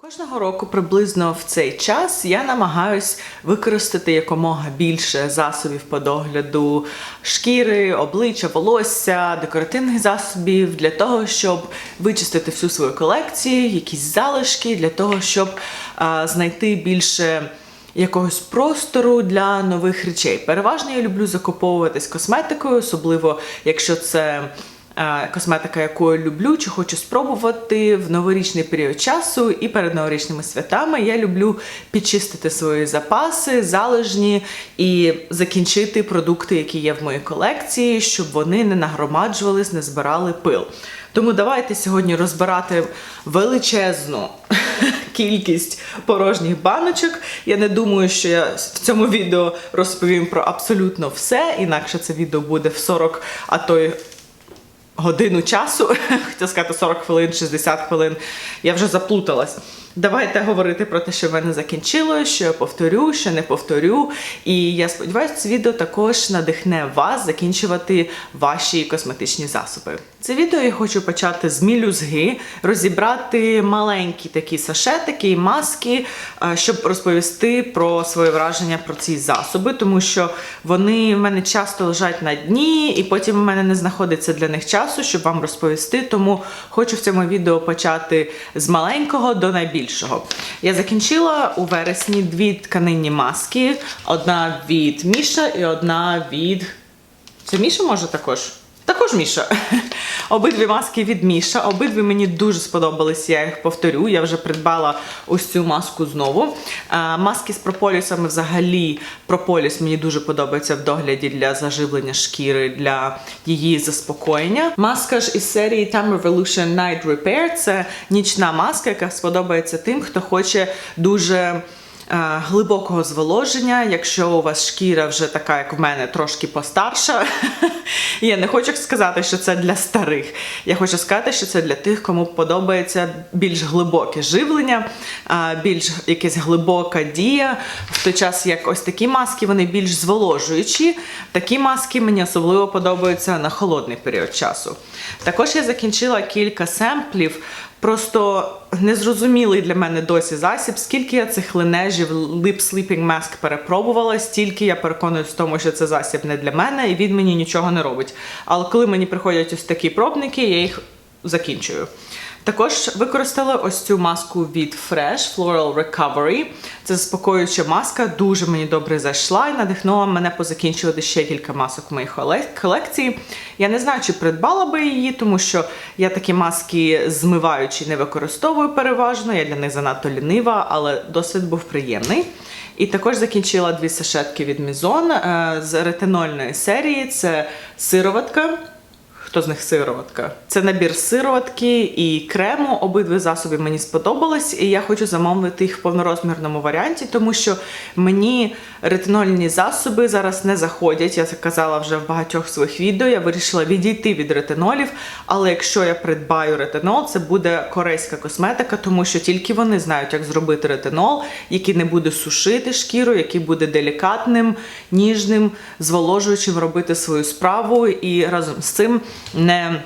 Кожного року приблизно в цей час я намагаюсь використати якомога більше засобів по догляду шкіри, обличчя, волосся, декоративних засобів для того, щоб вичистити всю свою колекцію, якісь залишки, для того, щоб а, знайти більше якогось простору для нових речей. Переважно я люблю закуповуватись косметикою, особливо якщо це косметика, яку я люблю чи хочу спробувати в новорічний період часу і перед новорічними святами. Я люблю підчистити свої запаси, залежні і закінчити продукти, які є в моїй колекції, щоб вони не нагромаджувались, не збирали пил. Тому давайте сьогодні розбирати величезну кількість порожніх баночок. Я не думаю, що я в цьому відео розповім про абсолютно все, інакше це відео буде в 40, а то й годину часу, хотів сказати 40 хвилин, 60 хвилин. Я вже заплуталась. Давайте говорити про те, що в мене закінчилось, що я повторю, що не повторю. І я сподіваюся, це відео також надихне вас закінчувати ваші косметичні засоби. Це відео я хочу почати з мілюзги, розібрати маленькі такі сашетики і маски, е, щоб розповісти про своє враження про ці засоби, тому що вони в мене часто лежать на дні, і потім в мене не знаходиться для них часу, щоб вам розповісти. Тому хочу в цьому відео почати з маленького до найбільшого. Я закінчила у вересні дві тканинні маски: одна від Міша і одна від. Це Міша може також? Також Міша. Обидві маски від Міша. Обидві мені дуже сподобались, я їх повторю. Я вже придбала ось цю маску знову. А, маски з прополісами взагалі прополіс мені дуже подобається в догляді для заживлення шкіри, для її заспокоєння. Маска ж із серії Time Revolution Night Repair це нічна маска, яка сподобається тим, хто хоче дуже. Е, Глибокого зволоження, якщо у вас шкіра вже така, як в мене, трошки постарша. Я не хочу сказати, що це для старих. Я хочу сказати, що це для тих, кому подобається більш глибоке живлення, більш якась глибока дія. В той час, як ось такі маски, вони більш зволожуючі. Такі маски мені особливо подобаються на холодний період часу. Також я закінчила кілька семплів. Просто незрозумілий для мене досі засіб. Скільки я цих линежів Lip Sleeping Mask перепробувала, стільки я переконуюсь в тому, що це засіб не для мене, і він мені нічого не робить. Але коли мені приходять ось такі пробники, я їх закінчую. Також використала ось цю маску від Fresh Floral Recovery. Це заспокоююча маска, дуже мені добре зайшла і надихнула мене позакінчувати ще кілька масок в моїй колекції. Я не знаю, чи придбала би її, тому що я такі маски змиваючі не використовую переважно. Я для них занадто лінива, але досвід був приємний. І також закінчила дві сашетки від Мізон е, з ретинольної серії. Це сироватка. Хто з них сироватка? Це набір сироватки і крему. Обидві засоби мені сподобались, і я хочу замовити їх в повнорозмірному варіанті, тому що мені ретинольні засоби зараз не заходять. Я це казала вже в багатьох своїх відео. Я вирішила відійти від ретинолів. Але якщо я придбаю ретинол, це буде корейська косметика, тому що тільки вони знають, як зробити ретинол, який не буде сушити шкіру, який буде делікатним, ніжним, зволожуючим робити свою справу і разом з цим не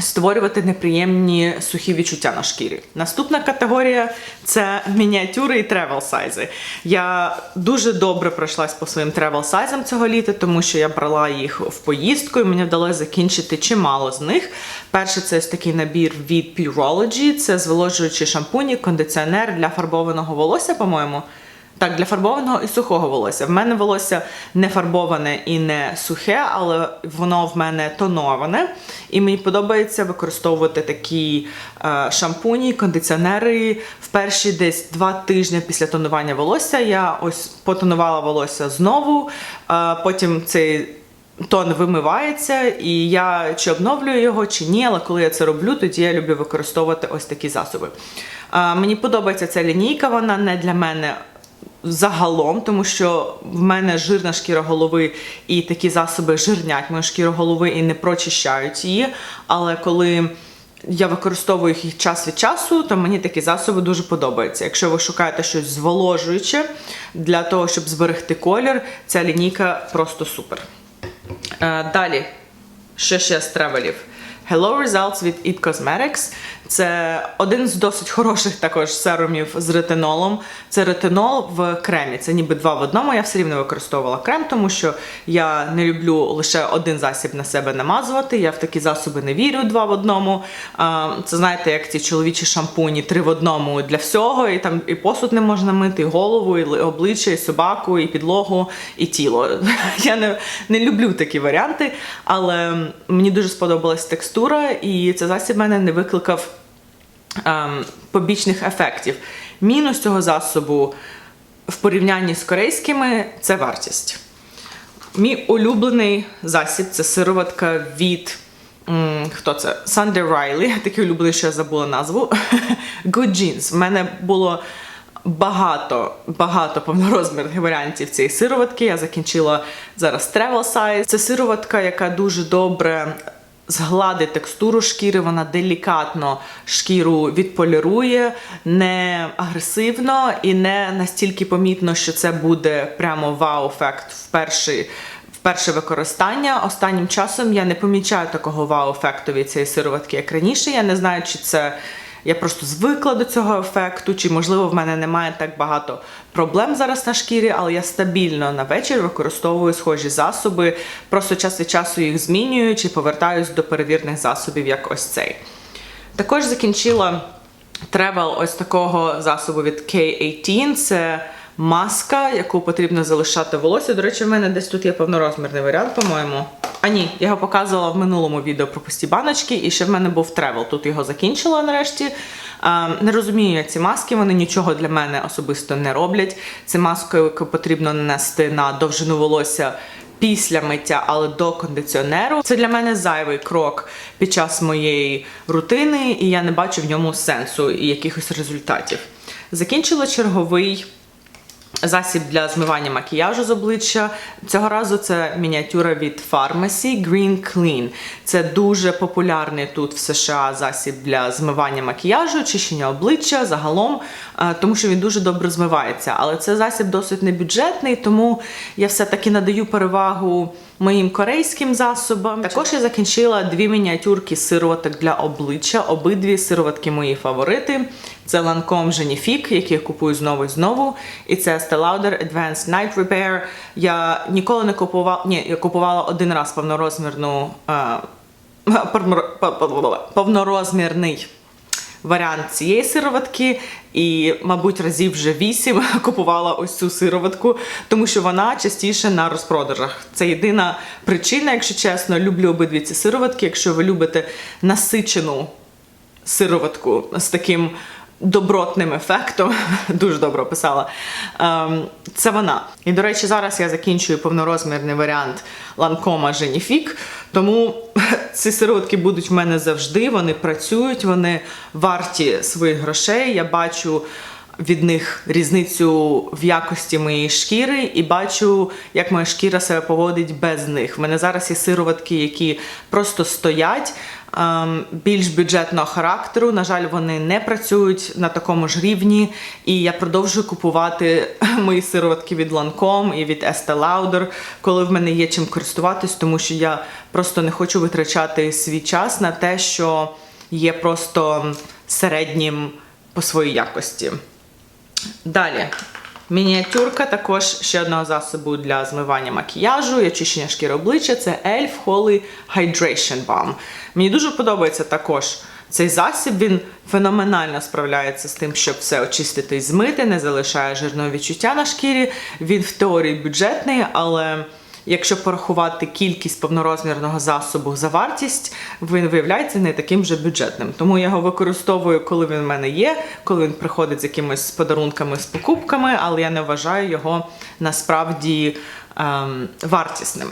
створювати неприємні сухі відчуття на шкірі. Наступна категорія це мініатюри і тревел сайзи. Я дуже добре пройшлась по своїм тревел сайзам цього літа, тому що я брала їх в поїздку, і мені вдалося закінчити чимало з них. Перше, це ось такий набір від Purology, це зволожуючий шампунь, кондиціонер для фарбованого волосся, по-моєму. Так, для фарбованого і сухого волосся. В мене волосся не фарбоване і не сухе, але воно в мене тоноване. І мені подобається використовувати такі е, шампуні, кондиціонери в перші десь два тижні після тонування волосся. Я ось потонувала волосся знову, е, потім цей. Тон вимивається, і я чи обновлюю його, чи ні, але коли я це роблю, тоді я люблю використовувати ось такі засоби. А, мені подобається ця лінійка, вона не для мене загалом, тому що в мене жирна шкіра голови і такі засоби жирнять мою шкіру голови і не прочищають її. Але коли я використовую їх час від часу, то мені такі засоби дуже подобаються. Якщо ви шукаєте щось зволожуюче для того, щоб зберегти колір, ця лінійка просто супер. Е, Далі, що ще з тревелів? Hello Results від It Cosmetics. Це один з досить хороших також серумів з ретинолом. Це ретинол в кремі. Це ніби два в одному. Я все рівно використовувала крем, тому що я не люблю лише один засіб на себе намазувати. Я в такі засоби не вірю два в одному. Це знаєте, як ці чоловічі шампуні три в одному для всього. І там і посуд не можна мити, і голову, і обличчя, і собаку, і підлогу, і тіло. Я не, не люблю такі варіанти, але мені дуже сподобалась текстура, і цей засіб мене не викликав побічних ефектів. Мінус цього засобу в порівнянні з корейськими це вартість. Мій улюблений засіб це сироватка від. Хто це? Sunday Riley. Такий улюблений, що я забула назву. Good Jeans. В мене було багато, багато повнорозмірних варіантів цієї сироватки. Я закінчила зараз Travel Size. Це сироватка, яка дуже добре згладить текстуру шкіри, вона делікатно шкіру відполірує, не агресивно і не настільки помітно, що це буде прямо вау-ефект в перший. Перше використання останнім часом я не помічаю такого вау-ефекту від цієї сироватки, як раніше. Я не знаю, чи це я просто звикла до цього ефекту, чи можливо в мене немає так багато проблем зараз на шкірі, але я стабільно на вечір використовую схожі засоби. Просто час від часу їх змінюю чи повертаюсь до перевірних засобів, як ось цей. Також закінчила тревел ось такого засобу від K18. Це маска, яку потрібно залишати волосся. До речі, в мене десь тут є повнорозмірний варіант, по-моєму. А ні, я його показувала в минулому відео про пусті баночки, і ще в мене був тревел. Тут його закінчила нарешті. Не розумію я ці маски, вони нічого для мене особисто не роблять. Це маска, яку потрібно нанести на довжину волосся після миття, але до кондиціонеру. Це для мене зайвий крок під час моєї рутини, і я не бачу в ньому сенсу і якихось результатів. Закінчила черговий засіб для змивання макіяжу з обличчя. Цього разу це мініатюра від Pharmacy Green Clean. Це дуже популярний тут в США засіб для змивання макіяжу, очищення обличчя загалом, е, тому що він дуже добре змивається. Але це засіб досить небюджетний, тому я все-таки надаю перевагу моїм корейським засобам. Також я закінчила дві мініатюрки сироваток для обличчя. Обидві сироватки мої фаворити. Це Lancome Genifique, які я купую знову і знову. І це Estee Lauder Advanced Night Repair. Я ніколи не купувала. Ні, я купувала один раз повнорозмірну. е, повноро- по- по- по- повнорозмірний варіант цієї сироватки, і, мабуть, разів вже вісім купувала ось цю сироватку, тому що вона частіше на розпродажах. Це єдина причина, якщо чесно, люблю обидві ці сироватки. Якщо ви любите насичену сироватку з таким добротним ефектом, дуже добре описала. Ем, це вона. І, до речі, зараз я закінчую повнорозмірний варіант Lancome Genifique, тому ці сироватки будуть в мене завжди, вони працюють, вони варті своїх грошей. Я бачу від них різницю в якості моєї шкіри і бачу, як моя шкіра себе поводить без них. В мене зараз є сироватки, які просто стоять. ем, Більш бюджетного характеру, на жаль, вони не працюють на такому ж рівні, і я продовжую купувати мої сироватки від Lancome і від Estee Lauder, коли в мене є чим користуватись, тому що я просто не хочу витрачати свій час на те, що є просто середнім по своїй якості. Далі. Мініатюрка також ще одного засобу для змивання макіяжу і очищення шкіри обличчя це Elf Holy Hydration Balm. Мені дуже подобається також цей засіб. Він феноменально справляється з тим, щоб все очистити і змити, не залишає жирного відчуття на шкірі. Він в теорії бюджетний, але якщо порахувати кількість повнорозмірного засобу за вартість, він виявляється не таким вже бюджетним. Тому я його використовую, коли він в мене є, коли він приходить з якимись подарунками, з покупками, але я не вважаю його насправді ем, вартісним.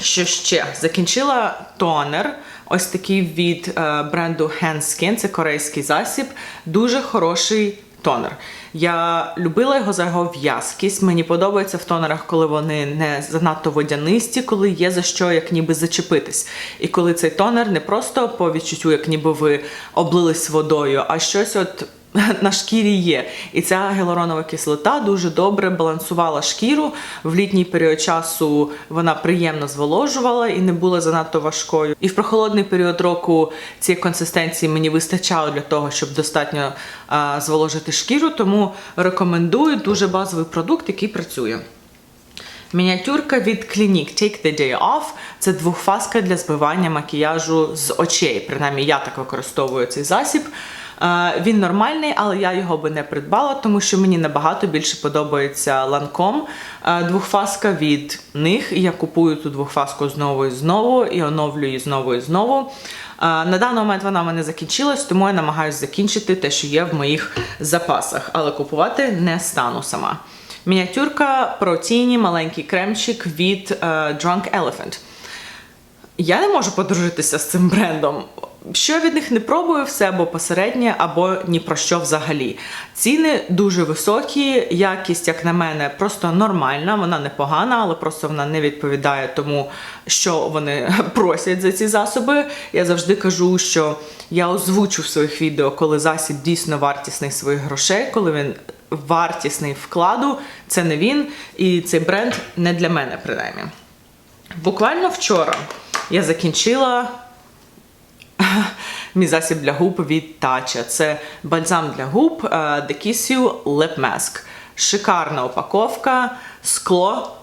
Що ще? Закінчила тонер. Ось такий від е, бренду Handskin, це корейський засіб. Дуже хороший тонер. Я любила його за його в'язкість. Мені подобається в тонерах, коли вони не занадто водянисті, коли є за що як ніби зачепитись. І коли цей тонер не просто по відчуттю, як ніби ви облились водою, а щось от на шкірі є. І ця гіалуронова кислота дуже добре балансувала шкіру. В літній період часу вона приємно зволожувала і не була занадто важкою. І в прохолодний період року цієї консистенції мені вистачало для того, щоб достатньо а, зволожити шкіру. Тому рекомендую дуже базовий продукт, який працює. Мініатюрка від Clinique Take the Day Off це двохфаска для збивання макіяжу з очей. Принаймні, я так використовую цей засіб. Е, Він нормальний, але я його би не придбала, тому що мені набагато більше подобається ланком двохфаска від них. Я купую ту двохфаску знову і знову і оновлюю знову і знову. Е, На даний момент вона в мене закінчилась, тому я намагаюся закінчити те, що є в моїх запасах, але купувати не стану сама. Мініатюрка протіні, маленький кремчик від е, Drunk Elephant. Я не можу подружитися з цим брендом. Що я від них не пробую, все або посереднє, або ні про що взагалі. Ціни дуже високі, якість, як на мене, просто нормальна, вона непогана, але просто вона не відповідає тому, що вони просять за ці засоби. Я завжди кажу, що я озвучу в своїх відео, коли засіб дійсно вартісний своїх грошей, коли він вартісний вкладу, це не він, і цей бренд не для мене, принаймні. Буквально вчора я закінчила мій засіб для губ від Тача. Це бальзам для губ е, The Kiss Lip Mask. Шикарна упаковка, скло,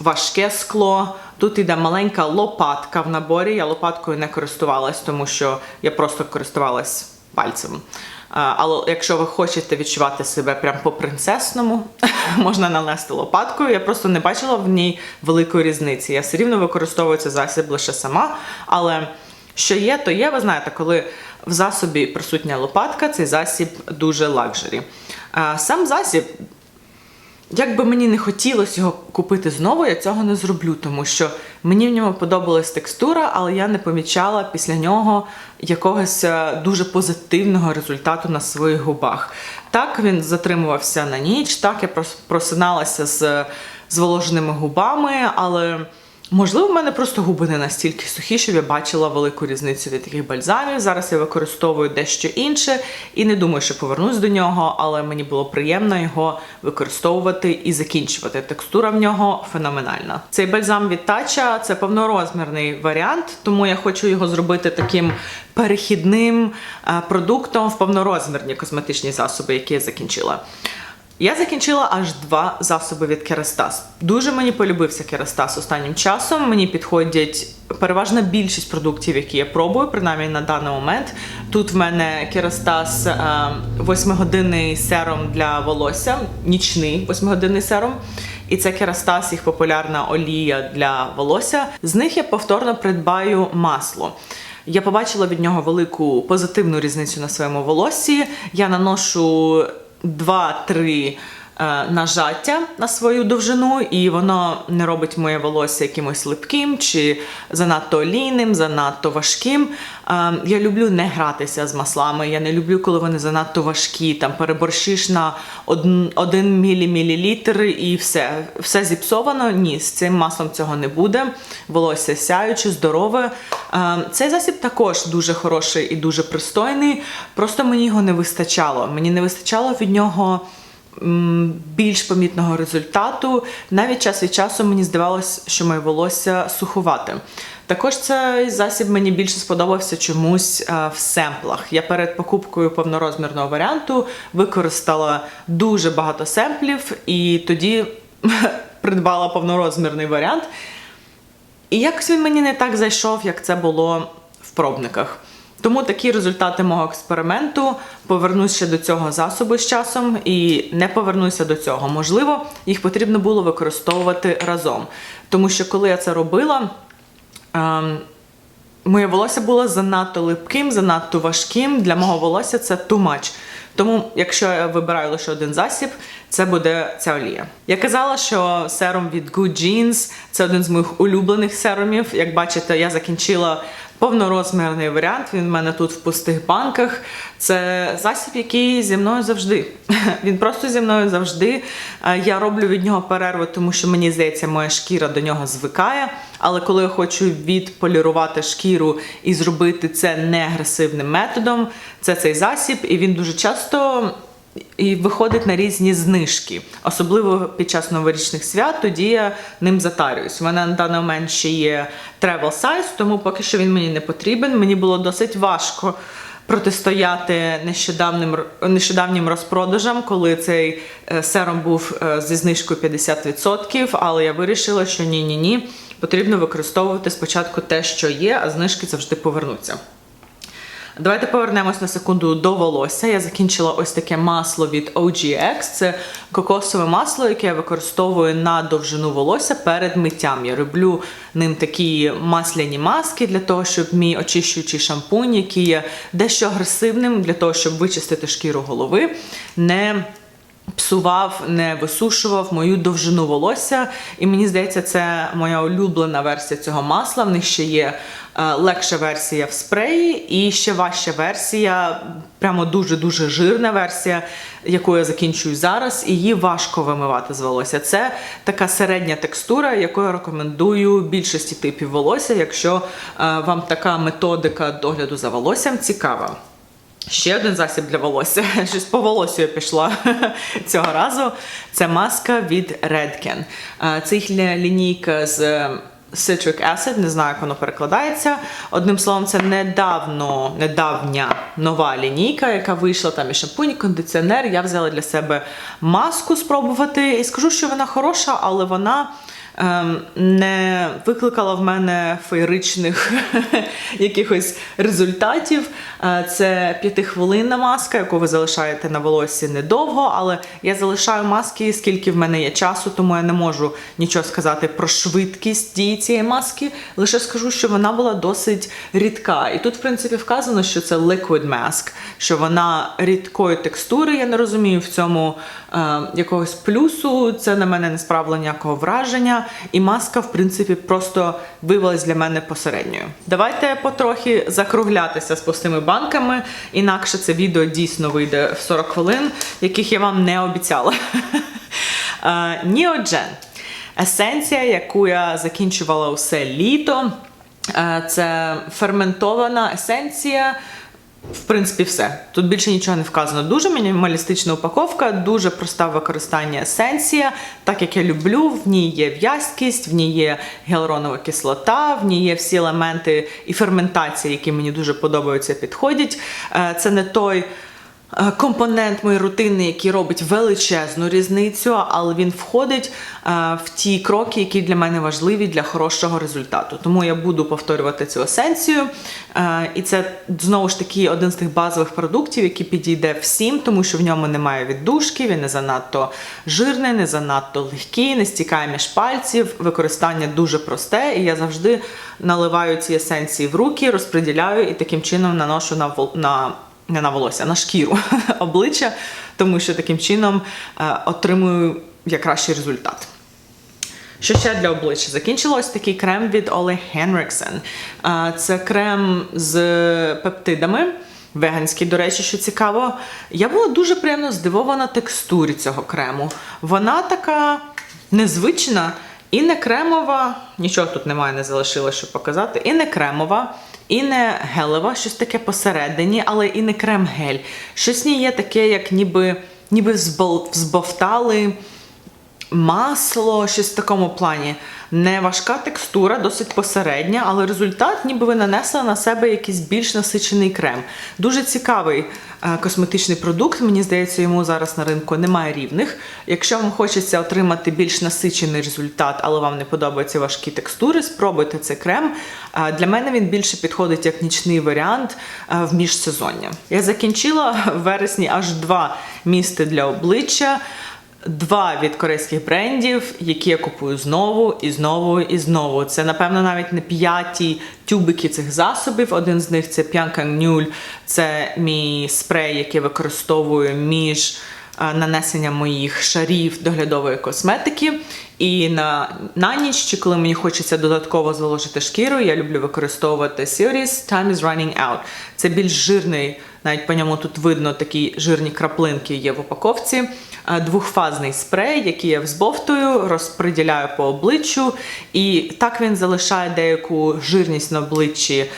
важке скло. Тут іде маленька лопатка в наборі. Я лопаткою не користувалась, тому що я просто користувалась пальцем. Але якщо ви хочете відчувати себе прям по-принцесному, можна нанести лопаткою. Я просто не бачила в ній великої різниці. Я все рівно використовую цей засіб лише сама. Але що є, то є. Ви знаєте, коли в засобі присутня лопатка, цей засіб дуже лакжері. Сам засіб як би мені не хотілося його купити знову, я цього не зроблю, тому що мені в ньому подобалась текстура, але я не помічала після нього якогось е, дуже позитивного результату на своїх губах. Так він затримувався на ніч, так я просиналася з зволоженими губами, але. Можливо, в мене просто губи не настільки сухі, щоб я бачила велику різницю від таких бальзамів. Зараз я використовую дещо інше і не думаю, що повернусь до нього, але мені було приємно його використовувати і закінчувати. Текстура в нього феноменальна. Цей бальзам від Тача це повнорозмірний варіант, тому я хочу його зробити таким перехідним е, продуктом в повнорозмірні косметичні засоби, які я закінчила. Я закінчила аж два засоби від Kerastase. Дуже мені полюбився Kerastase останнім часом. Мені підходять переважна більшість продуктів, які я пробую, принаймні на даний момент. Тут в мене е, 8-годинний серум для волосся, нічний 8-годинний серум. І це Kerastase, їх популярна олія для волосся. З них я повторно придбаю масло. Я побачила від нього велику позитивну різницю на своєму волоссі. Я наношу 2-3 е, нажаття на свою довжину, і воно не робить моє волосся якимось липким чи занадто олійним, занадто важким. Е, Я люблю не гратися з маслами. Я не люблю, коли вони занадто важкі. Там переборщиш на 1 мілілітр і все. Все зіпсовано. Ні, з цим маслом цього не буде. Волосся сяюче, здорове. Е, Цей засіб також дуже хороший і дуже пристойний. Просто мені його не вистачало. Мені не вистачало від нього більш помітного результату. Навіть час від часу мені здавалось, що моє волосся сухувате. Також цей засіб мені більше сподобався чомусь е, в семплах. Я перед покупкою повнорозмірного варіанту використала дуже багато семплів і тоді придбала повнорозмірний варіант. І якось він мені не так зайшов, як це було в пробниках. Тому такі результати мого експерименту. Повернусь ще до цього засобу з часом і не повернуся до цього. Можливо, їх потрібно було використовувати разом. Тому що коли я це робила, ем, моє волосся було занадто липким, занадто важким. Для мого волосся це too much. Тому, якщо я вибираю лише один засіб, це буде ця олія. Я казала, що серум від Good Jeans це один з моїх улюблених серумів. Як бачите, я закінчила повнорозмірний варіант. Він в мене тут в пустих банках. Це засіб, який зі мною завжди. Він просто зі мною завжди. Е, Я роблю від нього перерву, тому що мені здається, моя шкіра до нього звикає. Але коли я хочу відполірувати шкіру і зробити це не агресивним методом, це цей засіб, і він дуже часто і виходить на різні знижки, особливо під час новорічних свят. Тоді я ним затарююсь. У мене на даний момент ще є travel size, тому поки що він мені не потрібен. Мені було досить важко протистояти нещодавним нещодавнім розпродажам, коли цей е, серум був е, зі знижкою 50%, але я вирішила, що ні, ні, ні. Потрібно використовувати спочатку те, що є, а знижки завжди повернуться. Давайте повернемось на секунду до волосся. Я закінчила ось таке масло від OGX. Це кокосове масло, яке я використовую на довжину волосся перед миттям. Я роблю ним такі масляні маски для того, щоб мій очищуючий шампунь, який є дещо агресивним, для того, щоб вичистити шкіру голови, не псував, не висушував мою довжину волосся. І мені здається, це моя улюблена версія цього масла. В них ще є легша версія в спреї, і ще важча версія, прямо дуже-дуже жирна версія, яку я закінчую зараз, і її важко вимивати з волосся. Це така середня текстура, яку я рекомендую більшості типів волосся, якщо е, вам така методика догляду за волоссям цікава. Ще один засіб для волосся. Щось по волосю я пішла цього разу. Це маска від Redken. Е, Це їхня лінійка з Citric Acid, не знаю, як воно перекладається. Одним словом, це недавно, недавня нова лінійка, яка вийшла там і шампунь, і кондиціонер. Я взяла для себе маску спробувати. І скажу, що вона хороша, але вона. ем, Не викликала в мене феєричних якихось результатів. Е, Це п'ятихвилинна маска, яку ви залишаєте на волоссі недовго, але я залишаю маски, скільки в мене є часу, тому я не можу нічого сказати про швидкість дії цієї маски. Лише скажу, що вона була досить рідка. І тут, в принципі, вказано, що це liquid mask, що вона рідкої текстури. Я не розумію в цьому е, якогось плюсу. Це на мене не справило ніякого враження. І маска, в принципі, просто виявилась для мене посередньою. Давайте потрохи закруглятися з пустими банками, інакше це відео дійсно вийде в 40 хвилин, яких я вам не обіцяла. Е, Ніоджен. Есенція, яку я закінчувала усе літо. Е, Це ферментована есенція. В принципі, все. Тут більше нічого не вказано. Дуже мінімалістична упаковка, дуже проста використання есенція. Так як я люблю, в ній є в'язкість, в ній є гіалуронова кислота, в ній є всі елементи і ферментації, які мені дуже подобаються, підходять. Е, Це не той. Е, Компонент моєї рутини, який робить величезну різницю, але він входить е, в ті кроки, які для мене важливі для хорошого результату. Тому я буду повторювати цю есенцію. Е, І це знову ж таки один з тих базових продуктів, який підійде всім, тому що в ньому немає віддушки, він не занадто жирний, не занадто легкий, не стікає між пальців. Використання дуже просте, і я завжди наливаю ці есенції в руки, розподіляю і таким чином наношу на на не на волосся, на шкіру обличчя, тому що таким чином е, отримую я кращий результат. Що ще для обличчя? Закінчила ось такий крем від Ole Henriksen. Е, Це крем з пептидами. Веганський, до речі, що цікаво. Я була дуже приємно здивована текстурі цього крему. Вона така незвична і не кремова. Нічого тут немає, не залишилося, щоб показати. І не кремова, і не гелева, щось таке посередині, але і не крем-гель. Щось в є таке, як ніби, ніби взбовтали масло, щось в такому плані. Не важка текстура, досить посередня, але результат, ніби ви нанесли на себе якийсь більш насичений крем. Дуже цікавий е, косметичний продукт. Мені здається, йому зараз на ринку немає рівних. Якщо вам хочеться отримати більш насичений результат, але вам не подобаються важкі текстури, спробуйте цей крем. Е, Для мене він більше підходить як нічний варіант е, в міжсезоння. Я закінчила в вересні аж два місти для обличчя. Два від корейських брендів, які я купую знову і знову і знову. Це, напевно, навіть не п'яті тюбики цих засобів. Один з них це Null. Це мій спрей, який використовую між е, нанесенням моїх шарів доглядової косметики. І на, на ніч, чи коли мені хочеться додатково зволожити шкіру, я люблю використовувати Series Time is Running Out. Це більш жирний, навіть по ньому тут видно такі жирні краплинки є в упаковці. Е, Двохфазний спрей, який я взбовтую, розподіляю по обличчю, і так він залишає деяку жирність на обличчі.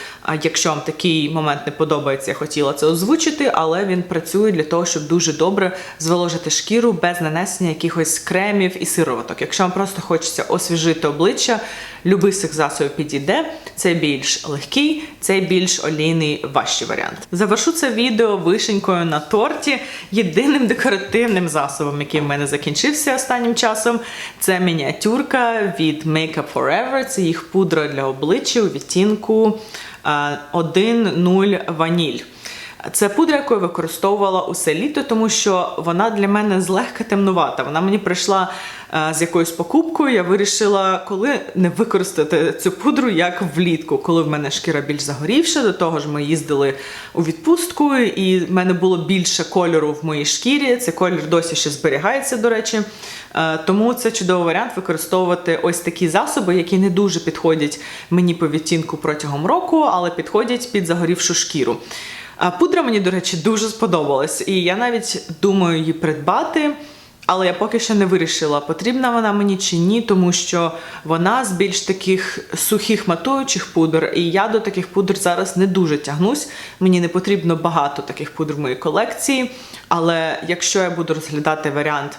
Якщо вам такий момент не подобається, я хотіла це озвучити, але він працює для того, щоб дуже добре зволожити шкіру без нанесення якихось кремів і сироваток. Якщо вам просто хочеться освіжити обличчя, любий з цих засобів підійде. Це більш легкий, це більш олійний важчий варіант. Завершу це відео вишенькою на торті. Єдиним декоративним засобом, який в мене закінчився останнім часом, це мініатюрка від Makeup Forever. Це їх пудра для обличчя у відтінку е, 1.0 ваніль. Це пудра, яку я використовувала усе літо, тому що вона для мене злегка темнувата. Вона мені прийшла е, з якоюсь покупкою. Я вирішила, коли не використати цю пудру як влітку, коли в мене шкіра більш загорівша. До того ж, ми їздили у відпустку, і в мене було більше кольору в моїй шкірі. Цей колір досі ще зберігається, до речі. Е, Тому це чудовий варіант використовувати ось такі засоби, які не дуже підходять мені по відтінку протягом року, але підходять під загорівшу шкіру. А Пудра мені, до речі, дуже сподобалась, і я навіть думаю її придбати. Але я поки що не вирішила, потрібна вона мені чи ні, тому що вона з більш таких сухих матуючих пудр, і я до таких пудр зараз не дуже тягнусь. Мені не потрібно багато таких пудр в моїй колекції. Але якщо я буду розглядати варіант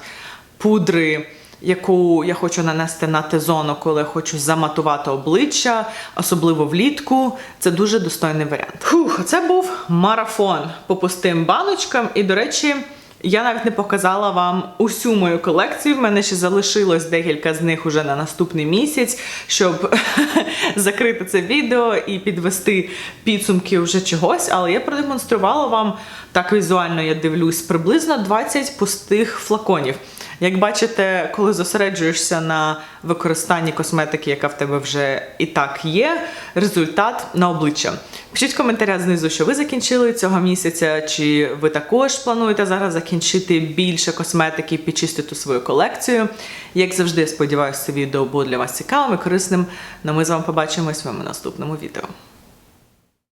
пудри, яку я хочу нанести на те-зону, коли хочу заматувати обличчя, особливо влітку, це дуже достойний варіант. Фух, це був марафон по пустим баночкам. І, до речі, я навіть не показала вам усю мою колекцію. В мене ще залишилось декілька з них уже на наступний місяць, щоб закрити це відео і підвести підсумки вже чогось. Але я продемонструвала вам так візуально, я дивлюсь, приблизно 20 пустих флаконів. Як бачите, коли зосереджуєшся на використанні косметики, яка в тебе вже і так є, результат на обличчя. Пишіть в коментарях знизу, що ви закінчили цього місяця, чи ви також плануєте зараз закінчити більше косметики підчистити свою колекцію. Як завжди, я сподіваюся, це відео було для вас цікавим і корисним. Ну ми з вами побачимось в моєму наступному відео.